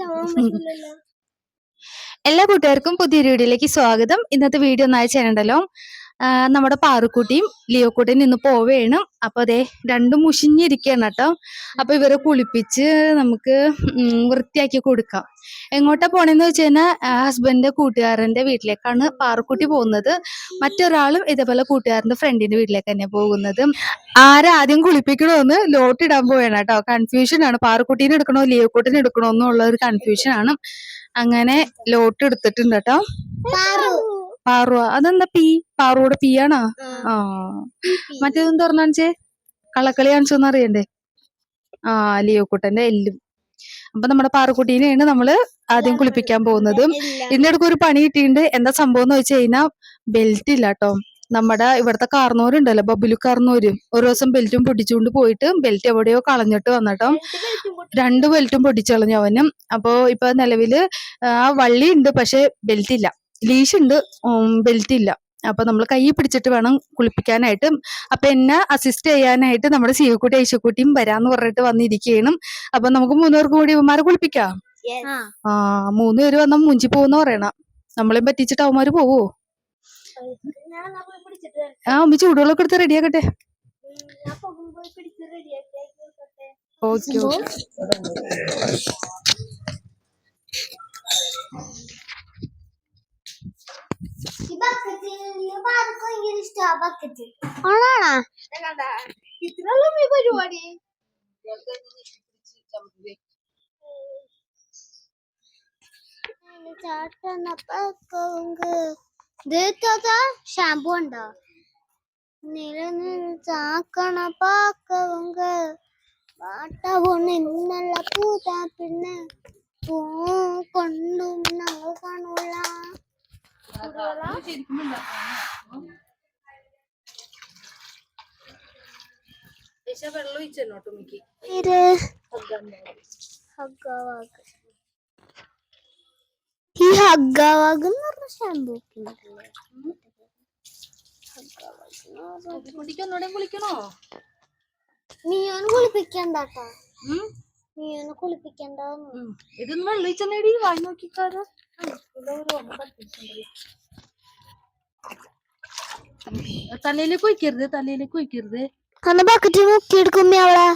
എല്ലാ കൂട്ടുകാർക്കും പുതിയൊരു വീഡിയോയിലേക്ക് സ്വാഗതം. ഇന്നത്തെ വീഡിയോ ഒന്നായി ചെയ്യണ്ടല്ലോ നമ്മുടെ പാറുക്കുട്ടിയും ലിയോക്കുട്ടിയും നിന്ന് പോവുകയാണ് അപ്പൊ അതെ രണ്ടും മുഷിഞ്ഞിരിക്കുകയാണ് കേട്ടോ. അപ്പൊ ഇവരെ കുളിപ്പിച്ച് നമുക്ക് വൃത്തിയാക്കി കൊടുക്കാം. എങ്ങോട്ടാ പോണേന്ന് വെച്ച് കഴിഞ്ഞാൽ ഹസ്ബൻഡിന്റെ കൂട്ടുകാരന്റെ വീട്ടിലേക്കാണ് പാറുക്കുട്ടി പോകുന്നത്. മറ്റൊരാളും ഇതേപോലെ കൂട്ടുകാരന്റെ ഫ്രണ്ടിന്റെ വീട്ടിലേക്ക് തന്നെ പോകുന്നത്. ആരാദ്യം കുളിപ്പിക്കണോന്ന് ലോട്ട് ഇടാൻ പോവുകയാണ് കേട്ടോ. കൺഫ്യൂഷനാണ് പാറുക്കുട്ടീനെ എടുക്കണോ ലിയോക്കുട്ടിനെ എടുക്കണോ എന്നുള്ള ഒരു കൺഫ്യൂഷൻ ആണ്. അങ്ങനെ ലോട്ട് എടുത്തിട്ടുണ്ട് കേട്ടോ. പാറു. അതെന്താ പി? പാറുവോട് പി ആണോ? ആ. മറ്റേതെന്ത് പറഞ്ഞാച്ചേ കള്ളക്കളി കാണിച്ചോന്ന് അറിയണ്ടേ ആ ലിയോക്കുട്ടന്റെ എല്ലും. അപ്പൊ നമ്മുടെ പാറുക്കുട്ടീനെയാണ് നമ്മൾ ആദ്യം കുളിപ്പിക്കാൻ പോകുന്നത്. ഇന്നിടക്ക് ഒരു പണി കിട്ടിയിട്ടുണ്ട്. എന്താ സംഭവം എന്ന് വെച്ച് കഴിഞ്ഞാൽ ബെൽറ്റ് ഇല്ല കേട്ടോ നമ്മുടെ ഇവിടുത്തെ കാർന്നോരുണ്ടല്ലോ ബബുലു കാർന്നോര്. ഒരു ദിവസം ബെൽറ്റും പൊടിച്ചുകൊണ്ട് പോയിട്ട് ബെൽറ്റ് എവിടെയോ കളഞ്ഞിട്ട് വന്നിട്ടോ രണ്ട് ബെൽറ്റും പൊടിച്ചു കളഞ്ഞു അവനും. അപ്പോ ഇപ്പൊ നിലവിൽ ആ വള്ളി ഉണ്ട് പക്ഷെ ബെൽറ്റ് ഇല്ല. ലീഷ് ഉണ്ട്. ബെൽറ്റ് ഇല്ല. അപ്പൊ നമ്മൾ കൈ പിടിച്ചിട്ട് വേണം കുളിപ്പിക്കാനായിട്ട്. അപ്പൊ എന്നെ അസിസ്റ്റ് ചെയ്യാനായിട്ട് നമ്മുടെ ശിവക്കുട്ടി ഐശക്കുട്ടിയും വരാന്ന് പറഞ്ഞിട്ട് വന്നിരിക്കുകയാണ് അപ്പൊ നമുക്ക് മൂന്നുപേർക്കും കൂടി ഇവന്മാരെ കുളിപ്പിക്കാം. ആ. മൂന്ന് പേര് വന്നാ മുഞ്ചി പോകുന്ന പറയണം. നമ്മളെയും പറ്റിച്ചിട്ട് അവന്മാര് പോവോ? ആ ഉമ്മി ചൂടുവെള്ളമൊക്കെ എടുത്ത് റെഡിയാക്കട്ടെ ഓക്കെ ഓക്കെ. ഇത്രയുള്ള പരിപാടി? ഷാമ്പു ഉണ്ടോ? നിലനിൽ ചാക്കണ പാക്കവുങ്ക പാട്ടവും നിന്നുള്ള പൂതാ പിന്നെ. പൂ കൊണ്ടും ഞങ്ങൾ കാണൂല വെള്ളം ഒഴിച്ചോട്ടോ ഹഗ്ഗവാഗ്. ഈ ഹഗ്ഗാവാഗ് എന്ന് പറഞ്ഞ ഷാമ്പൂ കുട്ടിക്ക് കുളിക്കണോ? നീയാണ് കുളിപ്പിക്കണ്ടാട്ടാ. കുളിപ്പിക്കണ്ടെന്ന് ഉം. ഇതൊന്നും വെള്ളം ഒഴിച്ചെന്നേടി വായി നോക്കിക്കാരോ. തലയിലേക്ക് ഒഴിക്കരുത് തലയിലേക്ക് ഒഴിക്കരുത് അന്ന് ബക്കറ്റ് മുക്കിയെടുക്കുമ്പോ അവളെ.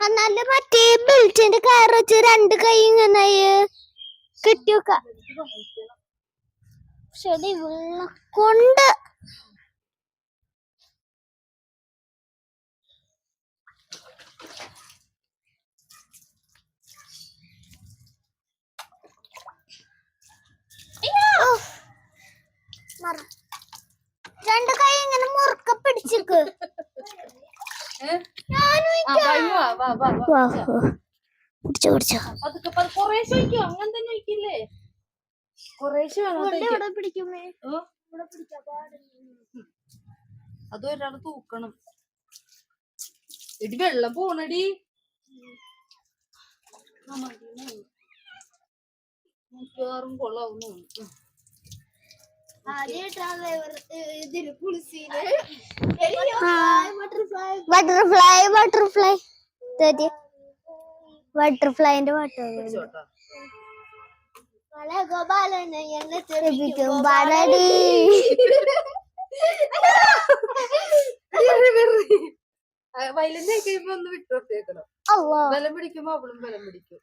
എന്നാൽ മറ്റേ ബെൽറ്റിന്റെ കയറ് വെച്ച് രണ്ട് കൈ ഇങ്ങനെ ശരി വെള്ളം കൊണ്ട് ഓ, മറ. രണ്ട് കൈ ഇങ്ങനെ മുറുക്ക പിടിച്ചിക്ക് പിടിച്ചോ പിടിച്ചോ അതൊക്കെ പ- കുറേശ്ശെ ഒഴിക്കോ അങ്ങനെ തന്നെ ഒഴിക്കില്ലേ കുറേശ്ശെ വേണം അത് ഒഴിക്കാൻ. ഇവിടെ പിടിക്കുമേ ഓ, ഇവിടെ പിടിക്കാൻ പാടില്ല അത് തൂക്കണം. ഇടി വെള്ളം പോണടി. മിക്കവാറും കൊള്ളാവുന്നു. ബട്ടർഫ്ലൈ പുളിസീന് ബട്ടർഫ്ലൈ ബട്ടർഫ്ലൈ ബട്ടർഫ്ലൈന്റെ പാട്ട് ഗോപാലനെ എന്നെ തെറിപ്പിക്കും പാടടി വയലിന്റെ കഴിയുമ്പോ ഒന്ന് വിട്ടോട്ടേക്കണം ബലം പിടിക്കുമ്പോ അവളും ബലം പിടിക്കും.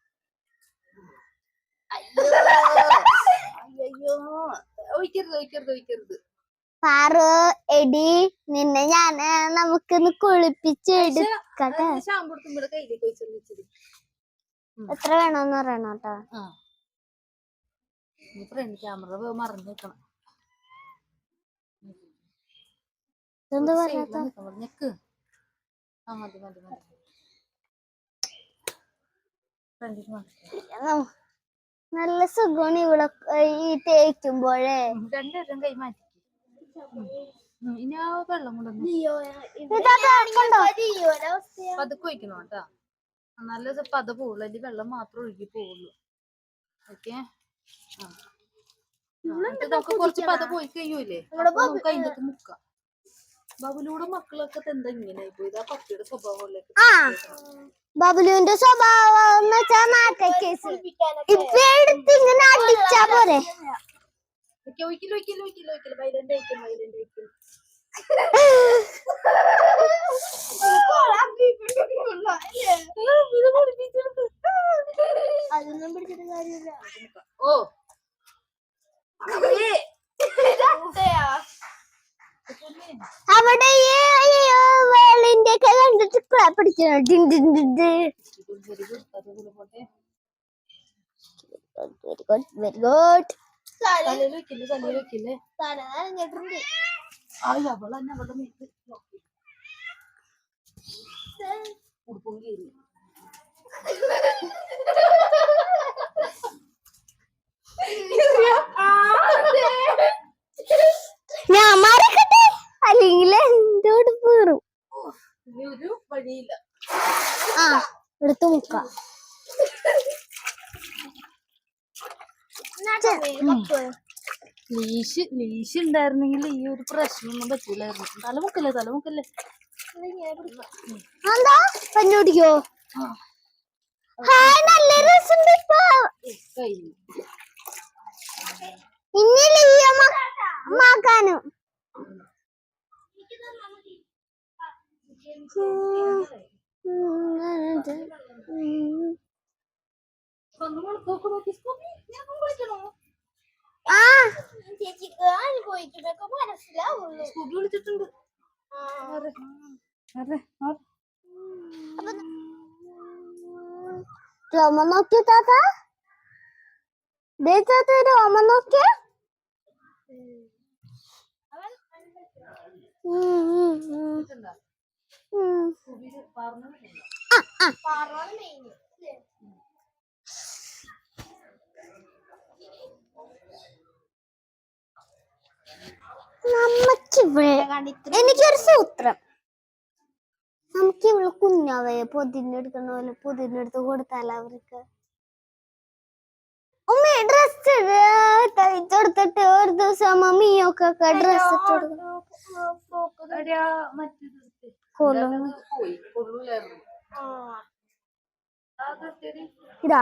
ഒഴിക്കരുത് ഒഴിക്കരുത് ഒഴിക്കരുത്. പാറു എടി നിന്നെ ഞാൻ നമുക്കൊന്ന് കുളിപ്പിച്ച് എടുക്കട്ടെ. എത്ര വേണമെന്ന് പറയണം കേട്ടോ. ക്യാമറ മറന്നു വെക്കണം പറയാത്ത ആ മതി മതി മതി. നല്ല സുഖമാണ് ഇവിടെ ഈ തേക്കുമ്പോഴേ. രണ്ടുപേരും കൈ മാറ്റി. ഉം, ഇനി ആ വെള്ളം കൊണ്ടൊന്ന് പതുക്കെ ഒഴിക്കണം കേട്ടാ. നല്ല പത പോവുള്ളൂ അതിന്റെ വെള്ളം മാത്രം ഒഴുകി പോവുള്ളൂ. ഓക്കെ? നമുക്ക് കുറച്ച് പത പോയി കഴിയൂലേ? നമുക്ക് അതിന്റെ മുക്കാം. ബബുലൂടെ മക്കളൊക്കെ എന്താ ഇങ്ങനെ പോയി ആ പട്ടിയുടെ സ്വഭാവമല്ലേ ആ. ബബുലുവിന്റെ സ്വഭാവം എന്ന് വെച്ചാ നാട്ടക്കേസ് ഇപ്പൊ എടുത്ത് ഇങ്ങനെ അടിച്ചാ പോരെ? ഒയ്ക്കില്ല ഒയ്ക്കില്ല ഒയ്ക്കില്ല ഒയ്ക്കില്ല വൈലന്റ് അയക്കും വൈലന്റ് അയക്കും അതൊന്നും പിടിച്ചിട്ട് കാര്യമില്ല ഓ അവിടെ വേളിന്റെ ഒക്കെ കണ്ടിട്ട് പിടിച്ചു വെരി ഗുഡ് വെരി ഗുഡ് തലയിൽ വെക്കില്ലേ തലയിൽ വെക്കില്ലേ? തല നനഞ്ഞിട്ടുണ്ട് ആ അവൾ തന്നെ അവളുടെ മേത്ത് ഉടുപ്പും കീറി. ഞാൻ മറക്കട്ടെ? അല്ലെങ്കിൽ എന്തോട് പേറും ഇനി ഒരു വഴിയില്ല. ആ എടുത്തു മുക്കാം. ലീശ് ലീശ് ഉണ്ടായിരുന്നെങ്കിൽ ഈ ഒരു പ്രശ്നമൊന്നും പറ്റൂലായിരുന്നു. തലമുക്കല്ലേ തലമുക്കല്ലേ. എന്താ? പഞ്ഞോടിക്കോ ഹായ് നല്ല രസമുണ്ട് ഇപ്പൊ. അനുഭവിക്കുന്നൊക്കെ മനസ്സിലാവുള്ളൂ. സ്കൂബി വിളിച്ചിട്ടുണ്ട് രോമ നോക്കിയോ താത്ത? താത്ത രോമ നോക്കിയ. പാറോണ് മെയിൻ. എനിക്കൊരു സൂത്രം. നമുക്ക് ഇവിടെ കുഞ്ഞാവയെ പൊതിഞ്ഞെടുക്കണ പോലെ പൊതിഞ്ഞെടുത്ത് കൊടുത്താൽ അവർക്ക് ഉമ്മ ഡ്രസ് തയ്ച്ചെടുത്തിട്ട് ഒരു ദിവസം മമ്മിയൊക്കെ ഡ്രസ് ഇട്ട് ഇതാ.